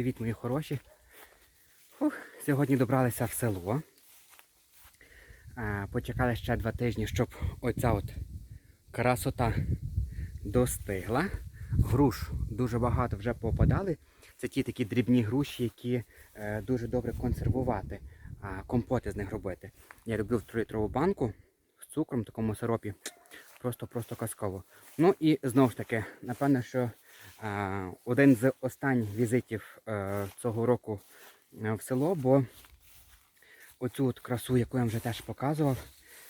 Привіт. Мої хороші. Фух, сьогодні добралися в село. Почекали ще два тижні, щоб оця от красота достигла. Груш дуже багато вже попадали. Це ті такі дрібні груші, які е, дуже добре консервувати, компоти з них робити. Я люблю в 3-літрову банку з цукром, в такому сиропі. Просто-просто казково. Ну і знову ж таки, напевно, що один з останніх візитів е, цього року е, в село, бо оцю от красу, яку я вже теж показував,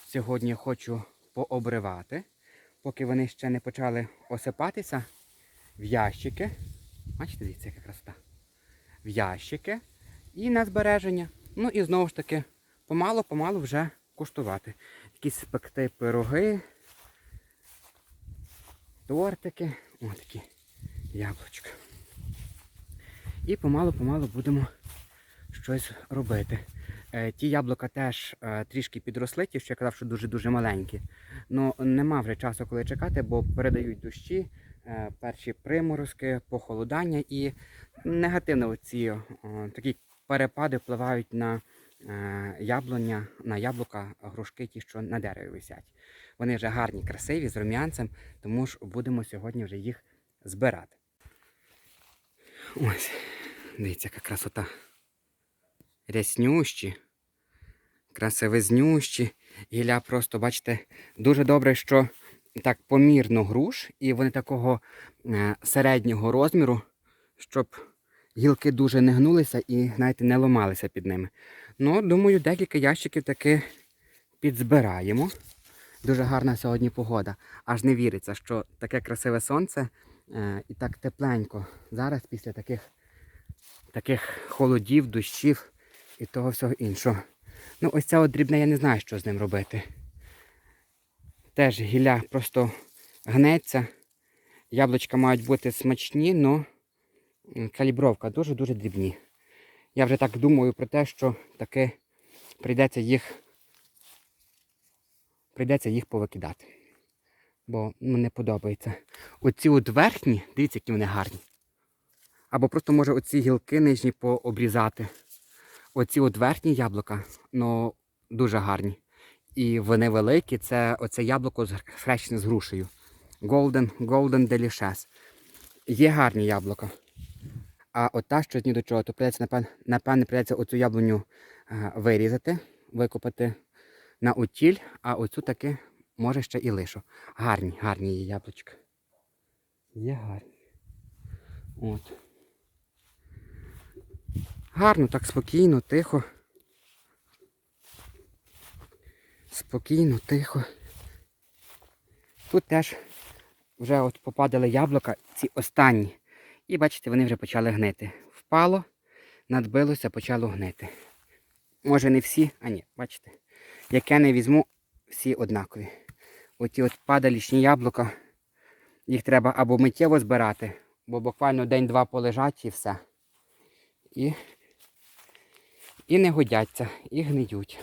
сьогодні хочу пообривати, поки вони ще не почали осипатися в ящики. Бачите, дивіться, яка красота. В ящики і на збереження. Ну і знову ж таки, помало-помалу вже куштувати. Якісь спекти пироги, тортики. О, такі яблучка. І помалу-помалу будемо щось робити. Е, ті яблука теж е, трішки підросли, ті, що я казав, що дуже-дуже маленькі. Ну нема вже часу, коли чекати, бо передають дощі, е, перші приморозки, похолодання і негативно оці о, такі перепади впливають на яблуня, на яблука, грушки, ті, що на дереві висять. Вони вже гарні, красиві, з рум'янцем, тому ж будемо сьогодні вже їх збирати. Ось, дивіться, яка красота. Ряснющі, красивизнющі. Гілля просто, бачите, дуже добре, що так помірно груш, і вони такого е, середнього розміру, щоб гілки дуже не гнулися і, знаєте, не ломалися під ними. Ну, думаю, декілька ящиків таки підзбираємо. Дуже гарна сьогодні погода. Аж не віриться, що таке красиве сонце і так тепленько. Зараз після таких, таких холодів, дощів і того всього іншого. Ну, ось це от дрібне, я не знаю, що з ним робити. Теж гілля просто гнеться. Яблучка мають бути смачні, але калібровка дуже-дуже дрібні. Я вже так думаю про те, що таки прийдеться їх прийдеться їх повикидати. Бо не подобається. Оці от верхні, дивіться, які вони гарні. Або просто може оці гілки нижні пообрізати. Оці от верхні яблука, ну, дуже гарні. І вони великі, це оце яблуко хрещене з грушею. Golden, Golden Delicious. Є гарні яблука. А от та, що ні до чого, то придеться, напевне, напевне, придеться оцю яблуню вирізати, викопати на утіль, а оцю таки може ще і лишу. Гарні, гарні є яблучка. Є гарні. От. Гарно, так спокійно, тихо. Спокійно, тихо. Тут теж вже от попадали яблука, ці останні. І бачите, вони вже почали гнити. Впало, надбилося, почало гнити. Може не всі, а ні, бачите. Яке не візьму, всі однакові. Оті от падалішні яблука, їх треба або миттєво збирати, бо буквально день-два полежать і все. І, і не годяться, і гниють.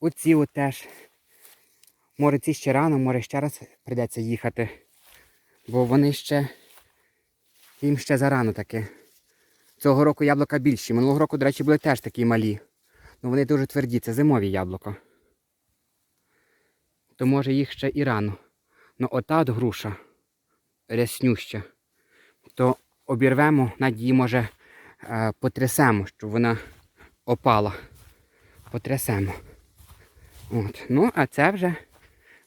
Оці от теж. Може ці ще рано, може ще раз прийдеться їхати. Бо вони ще їм ще зарано таке. Цього року яблука більші. Минулого року, до речі, були теж такі малі. Ну вони дуже тверді, це зимові яблука. То може їх ще і рано. Ну ота от груша ряснюща, то обірвемо, навіть її може е, потрясемо, щоб вона опала. Потрясемо. От. Ну, а це вже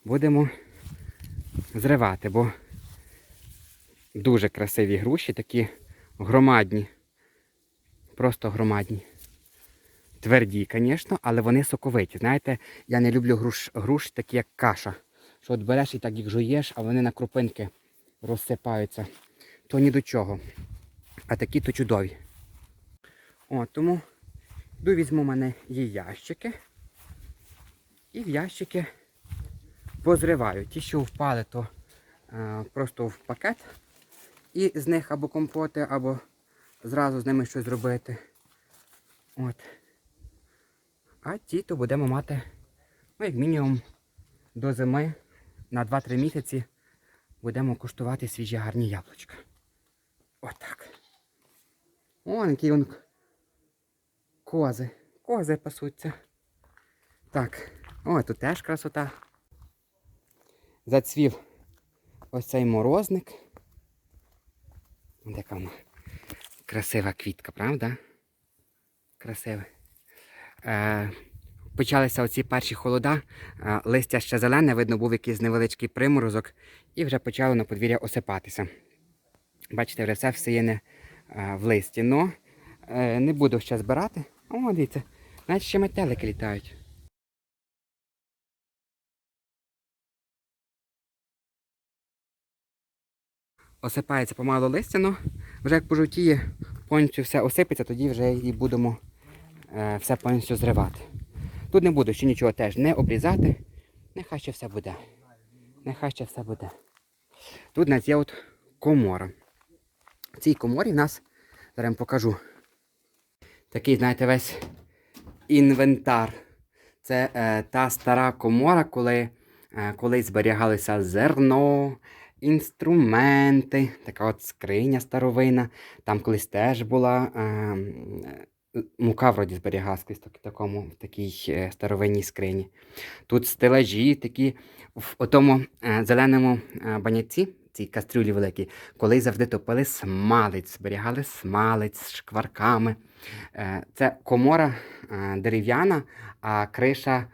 будемо зривати, бо дуже красиві груші, такі громадні. Просто громадні. Тверді, звісно, але вони соковиті. Знаєте, я не люблю груш, груш такі, як каша. Що от береш і так їх жуєш, а вони на крупинки розсипаються. То ні до чого. А такі то чудові. О, тому йду візьму в мене є ящики. І в ящики позриваю. Ті, що впали, то е, просто в пакет. І з них або компоти, або зразу з ними щось зробити. От. А ті, то будемо мати, ну, як мінімум, до зими на 2-3 місяці будемо куштувати свіжі гарні яблучка. Отак. О, які он кози. Кози пасуться. Так, о, тут теж красота. Зацвів ось цей морозник. Ось вона красива квітка, правда? Красива. Е, почалися оці перші холода, е, листя ще зелене, видно, був якийсь невеличкий приморозок, і вже почало на подвір'я осипатися. Бачите, вже все всіяне е, в листі. Но не буду ще збирати. О, дивіться, навіть ще метелики літають. Осипається помало листя, но вже як пожовтіє, повністю все осипеться, тоді вже і будемо все повністю зривати. Тут не буду ще нічого теж не обрізати. Нехай ще все буде. Нехай ще все буде. Тут у нас є от комора. В цій коморі в нас, зараз покажу, такий, знаєте, весь інвентар. Це е, та стара комора, коли е, колись зберігалося зерно, інструменти, така от скриня старовина. Там колись теж була е, е, мука вроді зберігалась в такому, в такій е, старовинній скрині. Тут стелажі такі в тому е, зеленому е, баняці, цій кастрюлі великій, коли завжди топили смалець, зберігали смалець з шкварками. Е, Це комора е, дерев'яна, а криша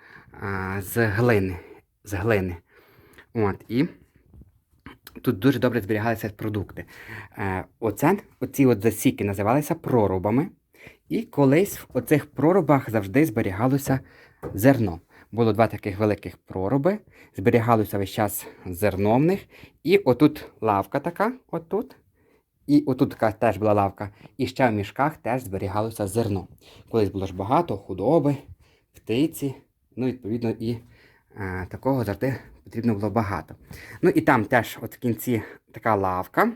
е, з глини. З глини. От, і тут дуже добре зберігалися продукти. Е, Оце, оці от засіки називалися проробами. І колись в оцих проробах завжди зберігалося зерно. Було два таких великих пророби, зберігалося весь час зерно в них. І отут лавка така, отут. І отут така теж була лавка. І ще в мішках теж зберігалося зерно. Колись було ж багато худоби, птиці. Ну, відповідно, і е, такого завжди потрібно було багато. Ну і там теж от в кінці така лавка.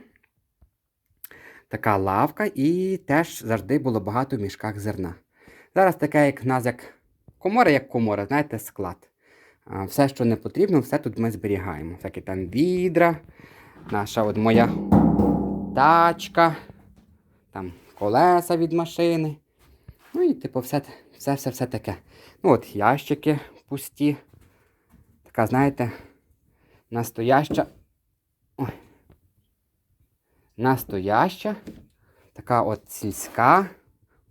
Така лавка, і теж завжди було багато в мішках зерна. Зараз таке, як нас як комора, як комора, знаєте, склад. Все, що не потрібно, все тут ми зберігаємо. Всякі там відра, наша от моя тачка, там колеса від машини. Ну і типу все, все, все, все таке. Ну от ящики пусті. Така, знаєте, настояща. Ой. Настояща. Така от сільська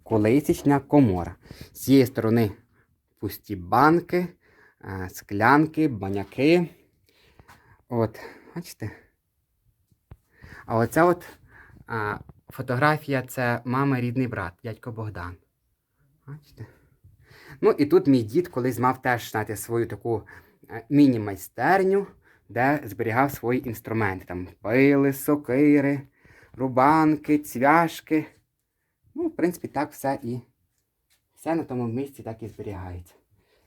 колисічна комора. З цієї сторони пусті банки, е, склянки, баняки. От, бачите? А оця от фотографія це мами рідний брат, дядько Богдан. Бачите? Ну і тут мій дід колись мав теж знаєте, свою таку е, міні-майстерню, де зберігав свої інструменти. Там пили, сокири, рубанки, цвяшки. Ну, в принципі, так все і все на тому місці так і зберігається.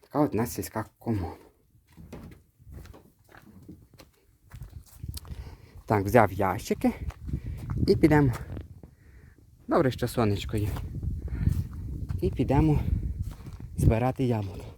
Така от у нас сільська комона. Так, взяв ящики і підемо. Добре, що сонечко є. І підемо збирати яблука.